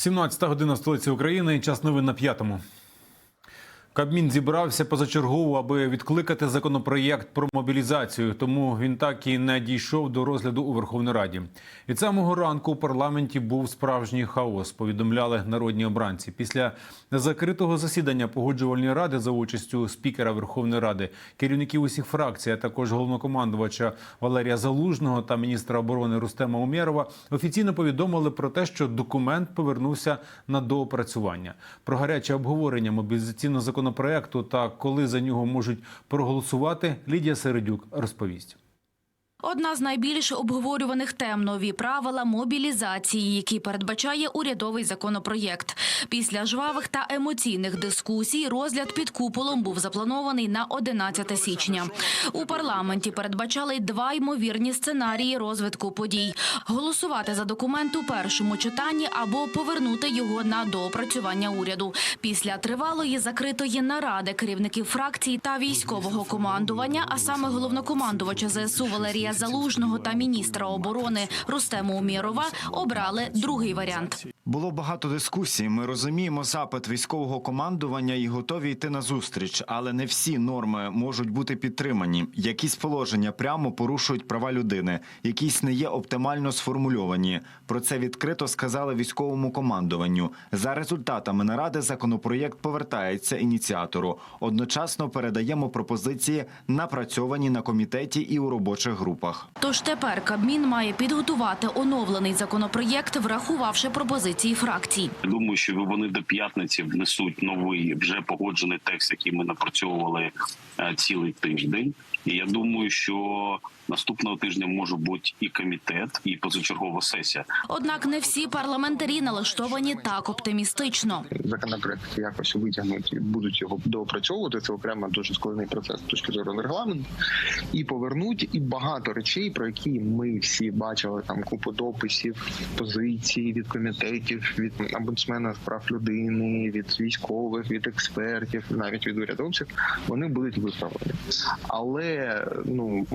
17 година столиці України. Час новин на п'ятому. Кабмін зібрався позачергово, аби відкликати законопроєкт про мобілізацію. Тому він так і не дійшов до розгляду у Верховній Раді. Від самого ранку у парламенті був справжній хаос. Повідомляли народні обранці. Після закритого засідання погоджувальної ради за участю спікера Верховної Ради, керівників усіх фракцій, а також головнокомандувача Валерія Залужного та міністра оборони Рустема Умєрова офіційно повідомили про те, що документ повернувся на доопрацювання. Про гаряче обговорення мобілізаційного законопроекту та коли за нього можуть проголосувати, Лідія Середюк розповість. Одна з найбільш обговорюваних тем – нові правила мобілізації, які передбачає урядовий законопроєкт. Після жвавих та емоційних дискусій розгляд під куполом був запланований на 11 січня. У парламенті передбачали два ймовірні сценарії розвитку подій: голосувати за документ у першому читанні або повернути його на доопрацювання уряду. Після тривалої закритої наради керівників фракцій та військового командування, а саме головнокомандувача ЗСУ Валерія Залужного та міністра оборони Рустему Умєрова, обрали другий варіант. Було багато дискусій. Ми розуміємо запит військового командування і готові йти на зустріч, але не всі норми можуть бути підтримані. Якісь положення прямо порушують права людини, якісь не є оптимально сформульовані. Про це відкрито сказали військовому командуванню. За результатами наради законопроєкт повертається ініціатору. Одночасно передаємо пропозиції, напрацьовані на комітеті і у робочих групах. Тож тепер Кабмін має підготувати оновлений законопроєкт, врахувавши пропозиції фракцій. Я Думаю, що вони до п'ятниці внесуть новий вже погоджений текст, який ми напрацьовували е, цілий тиждень. І я думаю, що наступного тижня може бути і комітет, і позачергова сесія. Однак не всі парламентарі налаштовані так оптимістично. законопроект якось витягнуть і будуть його доопрацьовувати. Це окремо дуже складний процес з точки зору регламенту. І повернуть і багато речей, про які ми всі бачили там купу дописів, позицій від комітетів, від омбудсмена з прав людини, від військових, від експертів, навіть від урядовців. Вони будуть виправлені. Але ну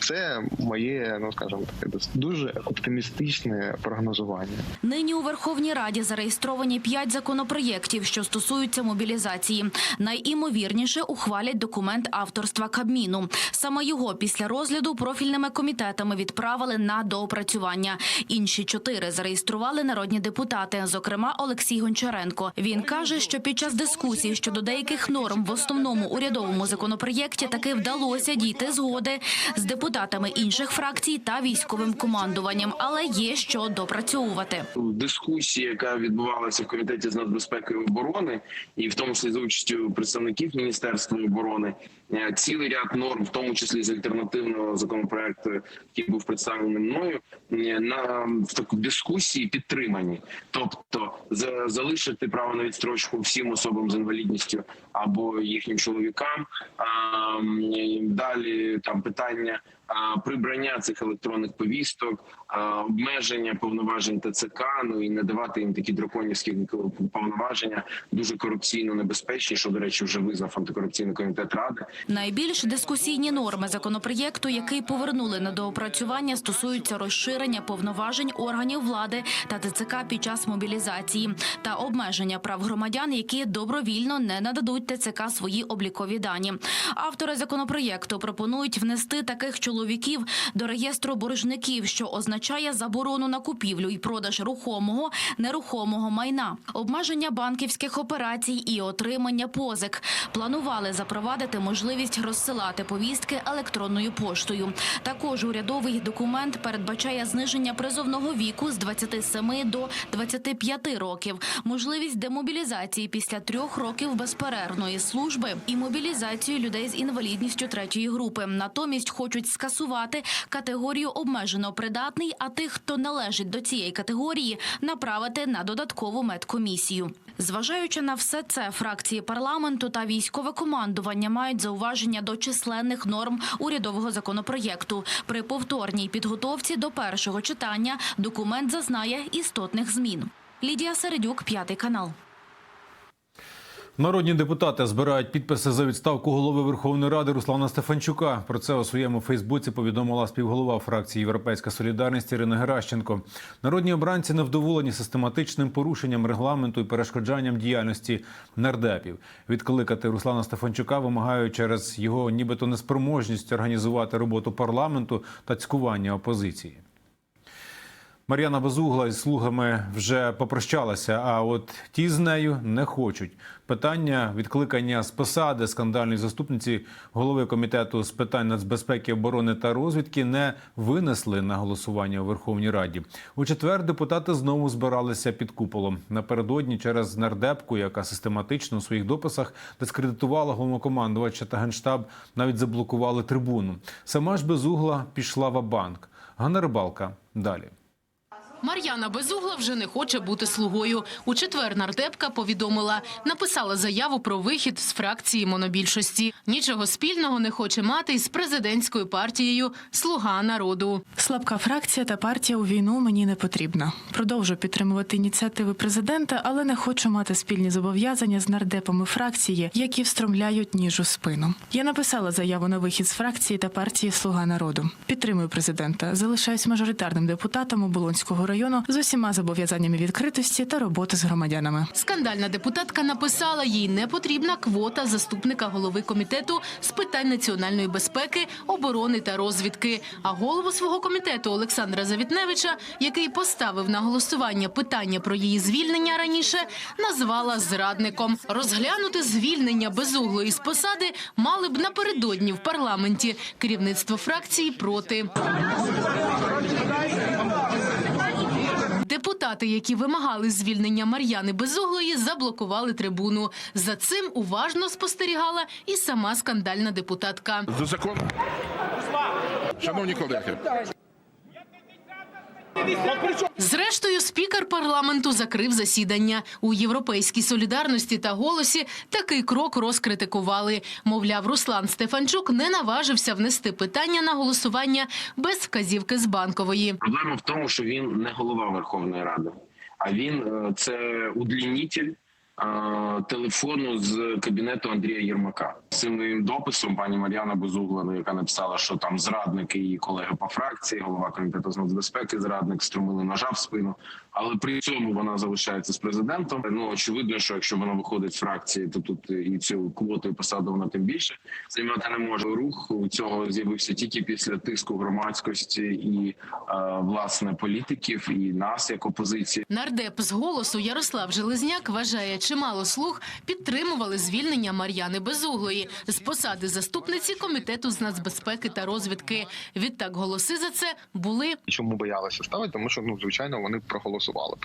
це моє, ну скажімо таке, дуже оптимістичне прогнозування. Нині у Верховній Раді зареєстровані п'ять законопроєктів, що стосуються мобілізації. Найімовірніше ухвалять документ авторства Кабміну. Саме його після розгляду профільними комітетами відправили на доопрацювання. Інші чотири зареєстрували народні депутати, зокрема Олексій Гончаренко. Він каже, що під час дискусії щодо деяких норм в основному урядовому законопроєкті таки вдалося дійти згоди з депутатами інших фракцій та військовим командуванням, але є що допрацьовувати. дискусії, яка відбувалася в комітеті з нацбезпеки і оборони, і в тому числі за участю представників міністерства оборони, цілий ряд норм, в тому числі з альтернативного законопроекту, який був представлений мною, е, на в таку дискусії підтримані. Тобто за- залишити право на відстрочку всім особам з інвалідністю або їхнім чоловікам. А, далі там питання прибрання цих електронних повісток, обмеження повноважень ТЦК, ну і не давати їм такі драконівські повноваження, дуже корупційно небезпечні, що до речі вже визнав антикорупційний комітет ради. Найбільш дискусійні норми законопроєкту, який повернули на доопрацювання, стосуються розширення повноважень органів влади та ТЦК під час мобілізації та обмеження прав громадян, які добровільно не нададуть ТЦК свої облікові дані. Автори законопроєкту пропонують внести таких чоловіків до реєстру боржників, що означає заборону на купівлю і продаж рухомого нерухомого майна, обмеження банківських операцій і отримання позик. Планували запровадити можливість розсилати повістки електронною поштою. Також урядовий документ передбачає зниження призовного віку з 27 до 25 років, можливість демобілізації після трьох років безперервної служби і мобілізацію людей з інвалідністю третьої групи. Натомість хочуть скасувати категорію обмежено придатний, а тих, хто належить до цієї категорії, направити на додаткову медкомісію. Зважаючи на все це, фракції парламенту та військове командування мають зауваження до численних норм урядового законопроєкту. При повторній підготовці до першого читання документ зазнає істотних змін. Лідія Середюк, п'ятий канал. Народні депутати збирають підписи за відставку голови Верховної Ради Руслана Стефанчука. Про це у своєму Фейсбуці повідомила співголова фракції Європейська Солідарність Ірина Геращенко. Народні обранці невдоволені систематичним порушенням регламенту і перешкоджанням діяльності нардепів. Відкликати Руслана Стефанчука вимагають через його нібито неспроможність організувати роботу парламенту та цькування опозиції. Мар'яна Безугла із слугами вже попрощалася, а от ті з нею не хочуть. Питання відкликання з посади скандальної заступниці голови комітету з питань нацбезпеки, оборони та розвідки не винесли на голосування у Верховній Раді. У четвер депутати знову збиралися під куполом. Напередодні через нардепку, яка систематично у своїх дописах дискредитувала головнокомандувача та генштаб, навіть заблокували трибуну. Сама ж Безугла пішла в банк. Ганна Рибалка далі. Мар'яна Безугла вже не хоче бути слугою. У четвер нардепка повідомила, написала заяву про вихід з фракції монобільшості. Нічого спільного не хоче мати із президентською партією Слуга народу. Слабка фракція та партія у війну мені не потрібна. Продовжу підтримувати ініціативи президента, але не хочу мати спільні зобов'язання з нардепами фракції, які встромляють ніж у спину. Я написала заяву на вихід з фракції та партії Слуга народу. Підтримую президента. Залишаюсь мажоритарним депутатом Оболонського району з усіма зобов'язаннями відкритості та роботи з громадянами. Скандальна депутатка написала, їй не потрібна квота заступника голови комітету з питань національної безпеки, оборони та розвідки. А голову свого комітету Олександра Завітневича, який поставив на голосування питання про її звільнення раніше, назвала зрадником. Розглянути звільнення безуглої з посади мали б напередодні в парламенті. Керівництво фракції проти. Депутати, які вимагали звільнення Мар'яни Безуглої, заблокували трибуну. За цим уважно спостерігала і сама скандальна депутатка. За закон. Шановні колеги, Зрештою, спікер парламенту закрив засідання. У європейській солідарності та голосі такий крок розкритикували. Мовляв, Руслан Стефанчук не наважився внести питання на голосування без вказівки з банкової. Проблема в тому, що він не голова Верховної Ради, а він е, це удлінітель телефону з кабінету Андрія Єрмака. Цим моїм дописом пані Мар'яна Безугла, ну, яка написала, що там зрадники її колеги по фракції, голова комітету з нацбезпеки, зрадник струмили ножа в спину. Але при цьому вона залишається з президентом. Ну очевидно, що якщо вона виходить з фракції, то тут і цю квоту і посаду вона тим більше займати не може. Рух у цього з'явився тільки після тиску громадськості і е, власне політиків, і нас як опозиції. Нардеп з голосу Ярослав Железняк вважає, чимало слуг підтримували звільнення Мар'яни Безуглої з посади заступниці комітету з нацбезпеки та розвідки. Відтак голоси за це були Чому боялися ставити? Тому що ну звичайно вони проголосували.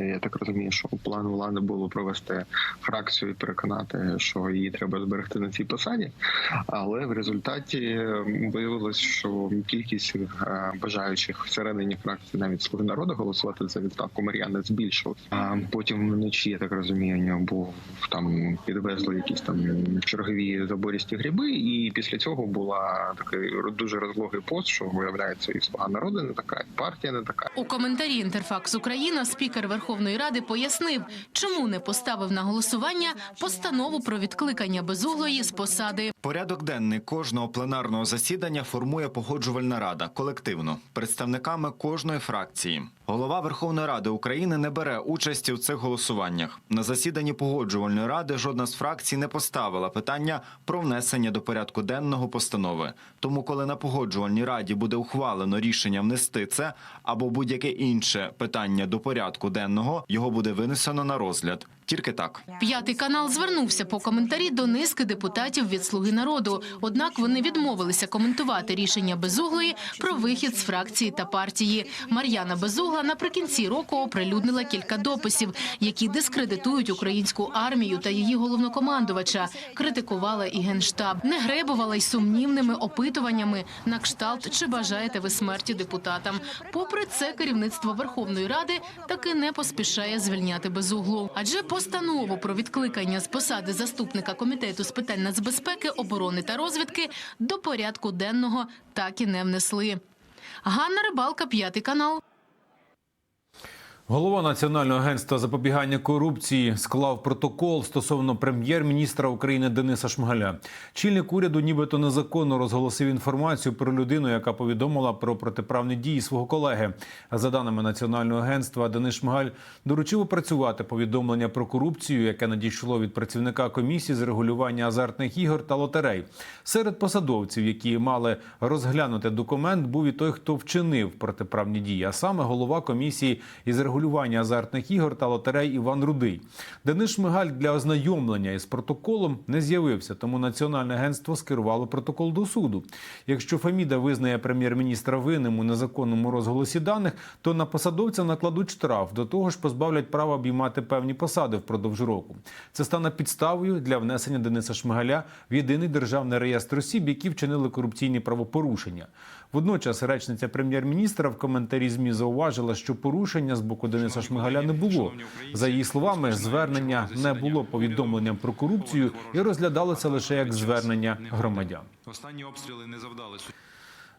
Я так розумію, що план влади було провести фракцію і переконати, що її треба зберегти на цій посаді. Але в результаті виявилось, що кількість е, бажаючих всередині фракції навіть слуги народу голосувати за відставку Мар'яни збільшилась. А потім вночі я так розумію, нього був там підвезли якісь там чергові забористі гриби, і після цього була такий дуже розлогий пост, що виявляється, і слуга народу не така, і партія не така. у коментарі Інтерфакс Україна. Спікер Верховної Ради пояснив, чому не поставив на голосування постанову про відкликання безуглої з посади. Порядок денний кожного пленарного засідання формує погоджувальна рада колективно представниками кожної фракції. Голова Верховної Ради України не бере участі у цих голосуваннях. На засіданні погоджувальної ради жодна з фракцій не поставила питання про внесення до порядку денного постанови. Тому, коли на погоджувальній раді буде ухвалено рішення внести це або будь-яке інше питання до порядку денного, його буде винесено на розгляд. Тільки так. П'ятий канал звернувся по коментарі до низки депутатів від Слуги народу. Однак вони відмовилися коментувати рішення Безуглої про вихід з фракції та партії. Мар'яна Безугла наприкінці року оприлюднила кілька дописів, які дискредитують українську армію та її головнокомандувача. Критикувала і генштаб, не гребувала й сумнівними опитуваннями на кшталт, чи бажаєте ви смерті депутатам. Попри це, керівництво Верховної Ради таки не поспішає звільняти Безуглу. Адже постанову про відкликання з посади заступника комітету з питань нацбезпеки, оборони та розвідки до порядку денного так і не внесли. Ганна Рибалка, п'ятий канал. Голова Національного агентства запобігання корупції склав протокол стосовно прем'єр-міністра України Дениса Шмигаля. Чільник уряду нібито незаконно розголосив інформацію про людину, яка повідомила про протиправні дії свого колеги. За даними Національного агентства, Денис Шмигаль доручив опрацювати повідомлення про корупцію, яке надійшло від працівника комісії з регулювання азартних ігор та лотерей. Серед посадовців, які мали розглянути документ, був і той, хто вчинив протиправні дії, а саме голова комісії із регулювання азартних ігор та лотерей Іван Рудий. Денис Шмигаль для ознайомлення із протоколом не з'явився, тому національне агентство скерувало протокол до суду. Якщо Феміда визнає прем'єр-міністра винним у незаконному розголосі даних, то на посадовця накладуть штраф. До того ж, позбавлять права обіймати певні посади впродовж року. Це стане підставою для внесення Дениса Шмигаля в єдиний державний реєстр осіб, які вчинили корупційні правопорушення. Водночас речниця прем'єр-міністра в коментарі змі зауважила, що порушення з боку Дениса Шмигаля не було. За її словами, звернення не було повідомленням про корупцію і розглядалося лише як звернення громадян. Останні обстріли не завдали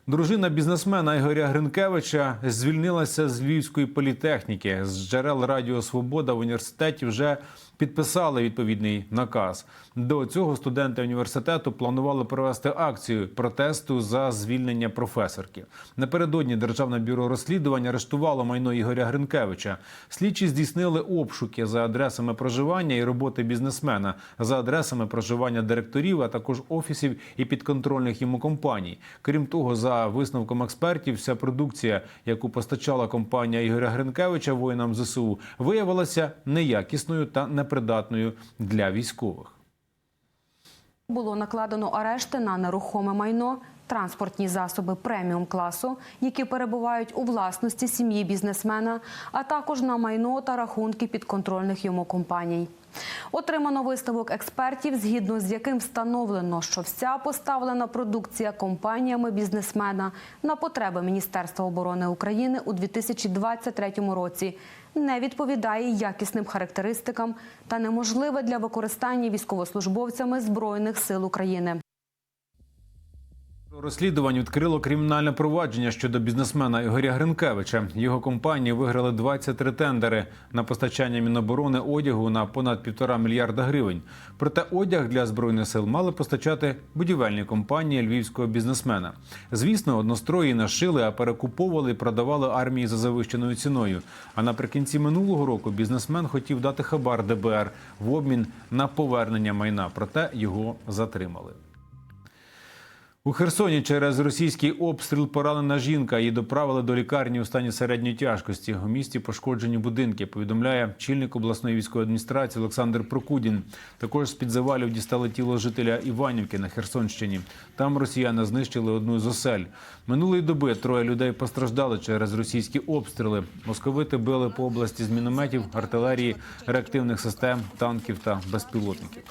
Дружина бізнесмена Ігоря Гринкевича звільнилася з Львівської політехніки. З джерел Радіо Свобода в університеті вже підписали відповідний наказ. До цього студенти університету планували провести акцію протесту за звільнення професорки. Напередодні Державне бюро розслідувань арештувало майно Ігоря Гринкевича. Слідчі здійснили обшуки за адресами проживання і роботи бізнесмена, за адресами проживання директорів, а також офісів і підконтрольних йому компаній. Крім того, за висновком експертів, вся продукція, яку постачала компанія Ігоря Гринкевича воїнам ЗСУ, виявилася неякісною та непридатною для військових. Було накладено арешти на нерухоме майно, транспортні засоби преміум класу, які перебувають у власності сім'ї бізнесмена, а також на майно та рахунки підконтрольних йому компаній. Отримано висновок експертів, згідно з яким встановлено, що вся поставлена продукція компаніями бізнесмена на потреби Міністерства оборони України у 2023 році не відповідає якісним характеристикам та неможливе для використання військовослужбовцями Збройних сил України. Розслідувань відкрило кримінальне провадження щодо бізнесмена Ігоря Гринкевича. Його компанії виграли 23 тендери на постачання Міноборони одягу на понад півтора мільярда гривень. Проте одяг для збройних сил мали постачати будівельні компанії львівського бізнесмена. Звісно, однострої нашили, а перекуповували і продавали армії за завищеною ціною. А наприкінці минулого року бізнесмен хотів дати хабар ДБР в обмін на повернення майна, проте його затримали. У Херсоні через російський обстріл поранена жінка. Її доправили до лікарні у стані середньої тяжкості. У місті пошкоджені будинки. Повідомляє чільник обласної військової адміністрації Олександр Прокудін. Також з під завалів дістали тіло жителя Іванівки на Херсонщині. Там росіяни знищили одну з осель. Минулої доби троє людей постраждали через російські обстріли. Московити били по області з мінометів, артилерії, реактивних систем, танків та безпілотників.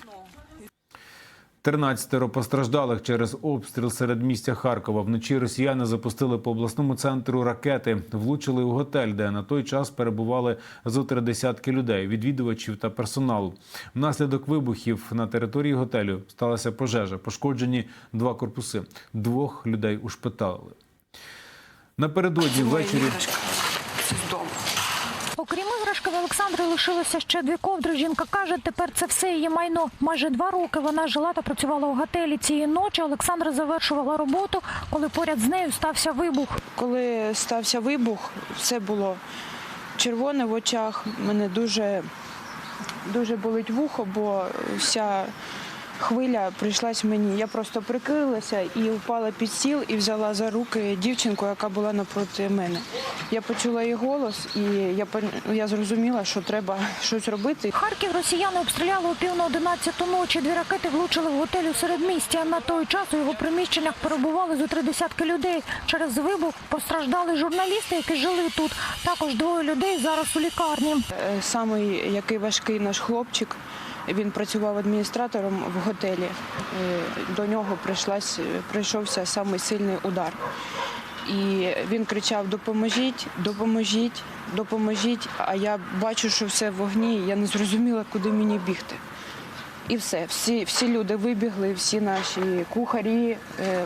13 постраждалих через обстріл серед містя Харкова. Вночі росіяни запустили по обласному центру ракети, влучили у готель, де на той час перебували зо три десятки людей, відвідувачів та персоналу. Внаслідок вибухів на території готелю сталася пожежа. Пошкоджені два корпуси. Двох людей ушпиталили. Напередодні ввечері. Окрім іграшки, в Олександри лишилося ще дві ковдри. Жінка каже, тепер це все її майно. Майже два роки вона жила та працювала у готелі. Цієї ночі Олександра завершувала роботу, коли поряд з нею стався вибух. Коли стався вибух, все було червоне в очах. Мене дуже, дуже болить вухо, бо вся хвиля прийшлась мені. Я просто прикрилася і впала під стіл і взяла за руки дівчинку, яка була напроти мене. Я почула її голос, і я я зрозуміла, що треба щось робити. Харків росіяни обстріляли о пів на одинадцяту ночі. Дві ракети влучили в готель у середмісті. На той час у його приміщеннях перебували зо три десятки людей. Через вибух постраждали журналісти, які жили тут. Також двоє людей зараз у лікарні. Е, Самий який важкий наш хлопчик. Він працював адміністратором в готелі. Е, До нього прийшовся самий сильний удар. І він кричав: Допоможіть, допоможіть, допоможіть. А я бачу, що все в вогні, я не зрозуміла, куди мені бігти. І все, всі, всі люди вибігли, всі наші кухарі, е,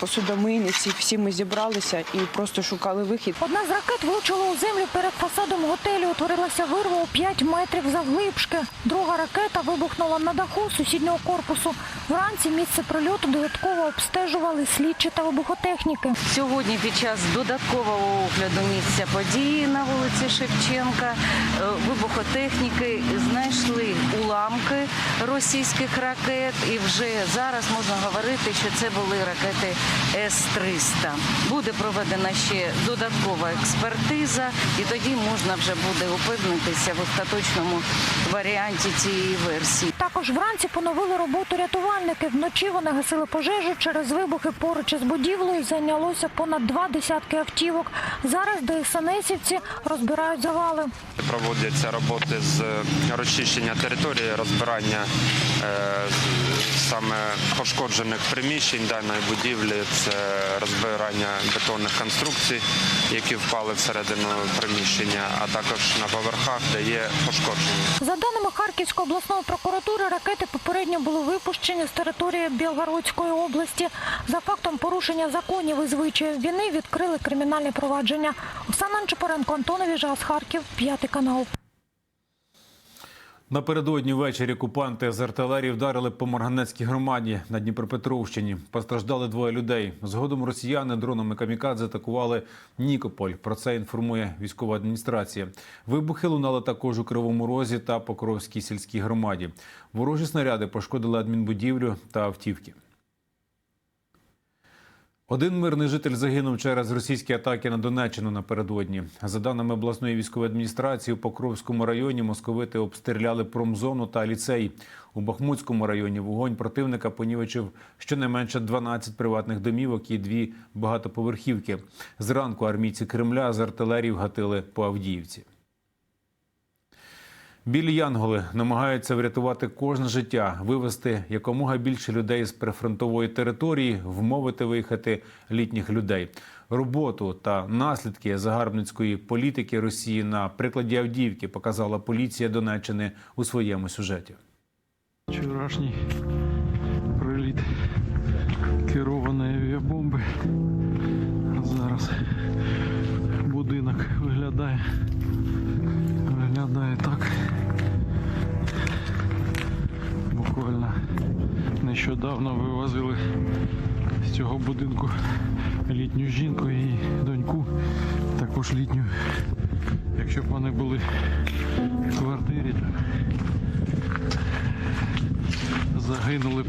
посудомийниці, всі ми зібралися і просто шукали вихід. Одна з ракет влучила у землю перед фасадом готелю. Утворилася вирва у 5 метрів завглибшки. Друга ракета вибухнула на даху сусіднього корпусу. Вранці місце прильоту додатково обстежували слідчі та вибухотехніки. Сьогодні під час додаткового огляду місця події на вулиці Шевченка е, вибухотехніки знайшли уламки російських ракет, і вже зараз можна говорити, що це були ракети С-300. Буде проведена ще додаткова експертиза, і тоді можна вже буде упевнитися в остаточному варіанті цієї версії. Також вранці поновили роботу рятувальники. Вночі вони гасили пожежу через вибухи поруч із будівлею. Зайнялося понад два десятки автівок. Зараз ДСНСівці розбирають завали. Проводяться роботи з розчищення території, розбирання е, саме пошкоджених приміщень даної будівлі, це розбирання бетонних конструкцій, які впали всередину приміщення, а також на поверхах, де є пошкодження. За даними Харківської обласної прокуратури, ракети попередньо були випущені з території Білгородської області. За фактом порушення законів і звичаїв війни відкрили кримінальне провадження. Оксана Нечипоренко, Антонові Жас, Харків, п'ятий канал. Напередодні ввечері окупанти з артилерії вдарили по Марганецькій громаді на Дніпропетровщині. Постраждали двоє людей. Згодом росіяни дронами камікадзе атакували Нікополь. Про це інформує військова адміністрація. Вибухи лунали також у Кривому Розі та Покровській сільській громаді. Ворожі снаряди пошкодили адмінбудівлю та автівки. Один мирний житель загинув через російські атаки на Донеччину напередодні. За даними обласної військової адміністрації, у Покровському районі московити обстріляли промзону та ліцей. У Бахмутському районі вогонь противника понівечив щонайменше 12 приватних домівок і дві багатоповерхівки. Зранку армійці Кремля з артилерії вгатили по Авдіївці. Білі янголи намагаються врятувати кожне життя, вивести якомога більше людей з прифронтової території, вмовити виїхати літніх людей. Роботу та наслідки загарбницької політики Росії на прикладі Авдіївки показала поліція Донеччини у своєму сюжеті. Вчорашній приліт керованої авіабомби. Зараз будинок виглядає, виглядає так. Буквально нещодавно вивозили з цього будинку літню жінку і доньку, також літню. Якщо б вони були в квартирі, то загинули б.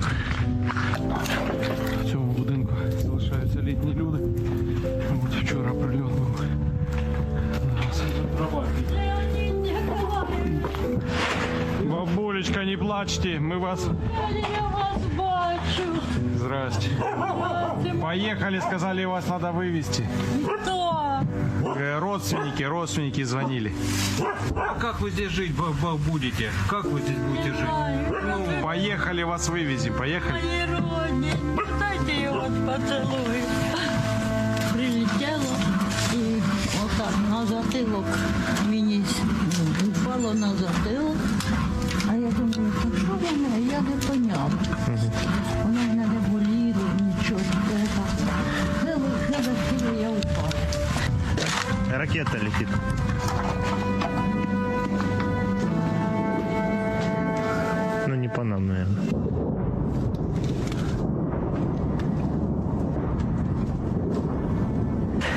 В цьому будинку залишаються літні люди. От вчора прильот був. плачьте, мы вас... Я вас бачу. Здрасте. Поехали, сказали, вас надо вывести. Хто? Э, Родственники, родственники звонили. А как вы здесь жить б- б- будете? Как вы здесь будете жить? Ну, поехали, вас вывезем, поехали. Мої родні, дайте його поцілую. Прилетіло і отак на затилок мені ну, впало на затилок. Я думаю, що мене, Я не поняла. Вона в мене не боліло, нічого. Захотіла, я впала. Ракета летить. Ну, не по нам, наверное.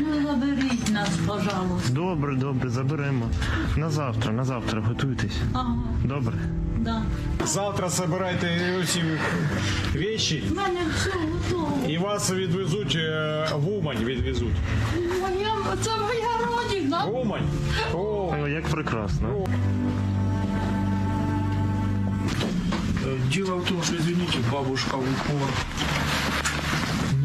Ну, заберіть пожалуйста. Добре, добре, заберемо. На завтра, на завтра готуйтесь. Ага, Добре. да. Завтра забирайте усі речі У мене все готово. і вас відвезуть е, в Умань відвезуть. Моя, це моя родина. Умань? О, О, як прекрасно. Дело в том, что, извините, бабушка в упор.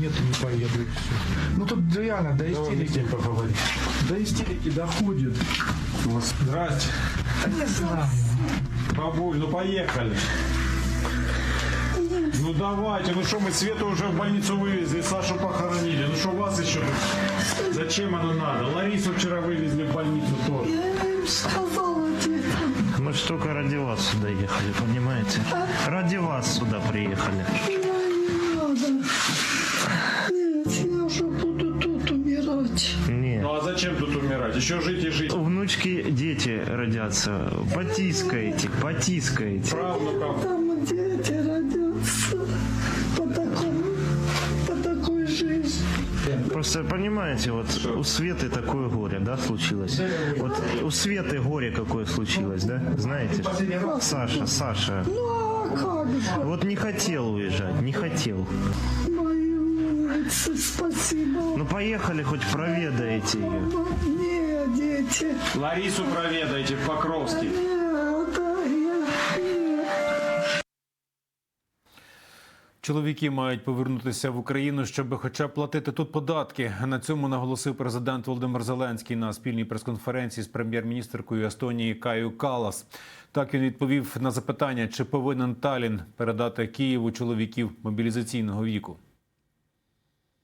Нет, не поеду. и всё. Ну тут реально до истерики поговорить. До истерики доходит. Здрасте. Не знаю. Бабуль, ну поехали. Ну давайте, ну что мы Свету уже в больницу вывезли, Сашу похоронили. Ну что вас еще? Зачем оно надо? Ларису вчера вывезли в больницу тоже. Я їм сказала тільки. Мы ж только ради вас сюда ехали, понимаете? Ради вас сюда приехали. Ждать? Еще жить и жить. Внучки, дети родятся. Потискаете, потискаете. Правнукам. Там дети родятся по такому, по такой жизни. Просто понимаете, вот у Светы такое горе, да, случилось? Вот у Светы горе какое случилось, да? Знаете? Саша, Саша. Ну а как же? Вот не хотел уезжать, не хотел. Мои умницы, спасибо. Ну поехали, хоть проведаете ее. Дети. Ларису проведайте в Покровске. Чоловіки мають повернутися в Україну, щоб хоча б платити тут податки. На цьому наголосив президент Володимир Зеленський на спільній прес-конференції з прем'єр-міністркою Естонії Каю Калас. Так він відповів на запитання, чи повинен Талін передати Києву чоловіків мобілізаційного віку.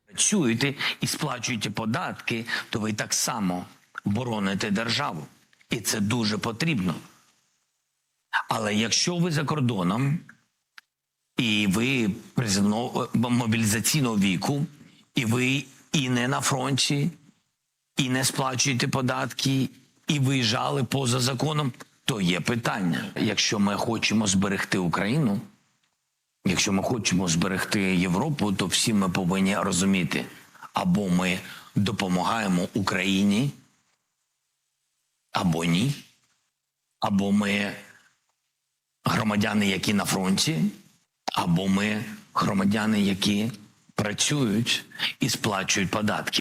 працюєте і сплачуєте податки, то ви так само бороните державу. І це дуже потрібно. Але якщо ви за кордоном і ви призовного мобілізаційного віку, і ви і не на фронті, і не сплачуєте податки, і виїжджали поза законом, то є питання. Якщо ми хочемо зберегти Україну, Якщо ми хочемо зберегти Європу, то всі ми повинні розуміти, або ми допомагаємо Україні, або ні, або ми громадяни, які на фронті, або ми громадяни, які працюють і сплачують податки.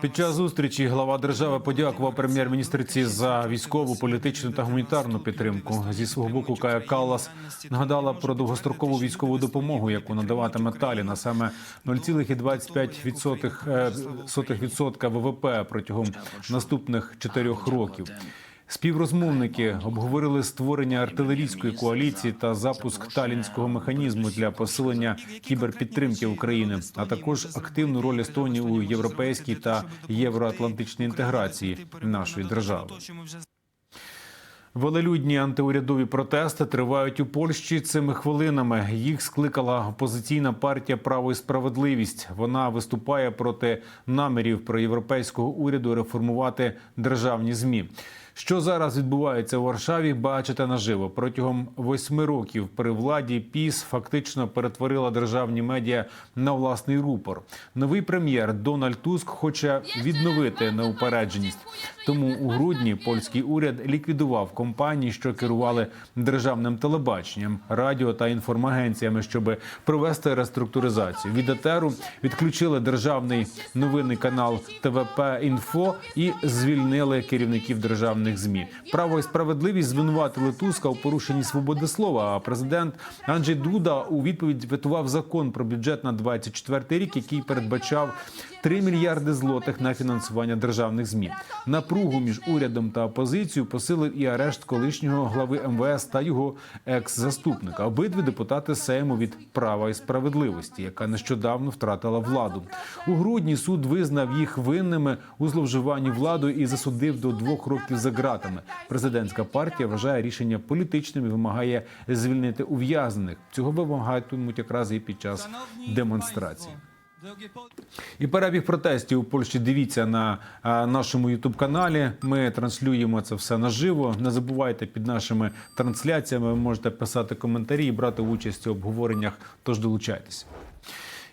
Під час зустрічі глава держави подякував прем'єр-міністрці за військову, політичну та гуманітарну підтримку. Зі свого боку Кая Каллас нагадала про довгострокову військову допомогу, яку надаватиме Таліна саме 0,25% ВВП протягом наступних чотирьох років. Співрозмовники обговорили створення артилерійської коаліції та запуск талінського механізму для посилення кіберпідтримки України, а також активну роль Естонії у європейській та євроатлантичній інтеграції нашої держави. Велелюдні антиурядові протести тривають у Польщі цими хвилинами. Їх скликала опозиційна партія Право і справедливість. Вона виступає проти намірів проєвропейського уряду реформувати державні змі. Що зараз відбувається у Варшаві, бачите наживо. Протягом восьми років при владі ПІС фактично перетворила державні медіа на власний рупор. Новий прем'єр Дональд Туск хоче відновити неупередженість. Тому у грудні польський уряд ліквідував компанії, що керували державним телебаченням, радіо та інформагенціями, щоб провести реструктуризацію. Від етеру відключили державний новинний канал ТВП Інфо і звільнили керівників державних змі. Право і справедливість звинуватили Туска у порушенні свободи слова. А президент Анджей Дуда у відповідь ветував закон про бюджет на 24 рік, який передбачав 3 мільярди злотих на фінансування державних змі. Напругу між урядом та опозицією посилив і арешт колишнього глави МВС та його екс-заступника. Обидві депутати Сейму від права і справедливості, яка нещодавно втратила владу. У грудні суд визнав їх винними у зловживанні владою і засудив до двох років за ґратами. Президентська партія вважає рішення політичним і вимагає звільнити ув'язнених. Цього вимагатимуть якраз і під час демонстрації. І перебіг протестів у Польщі. Дивіться на нашому ютуб каналі. Ми транслюємо це все наживо. Не забувайте під нашими трансляціями. Ви можете писати коментарі і брати участь у обговореннях. Тож долучайтеся.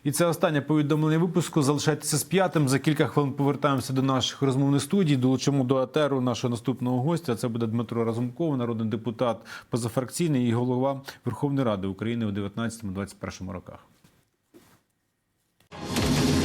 І це останнє повідомлення випуску. Залишайтеся з п'ятим. За кілька хвилин повертаємося до наших розмовних студій. Долучимо до етеру нашого наступного гостя. Це буде Дмитро Разумков, народний депутат позафракційний і голова Верховної Ради України у 19-21 роках. 何?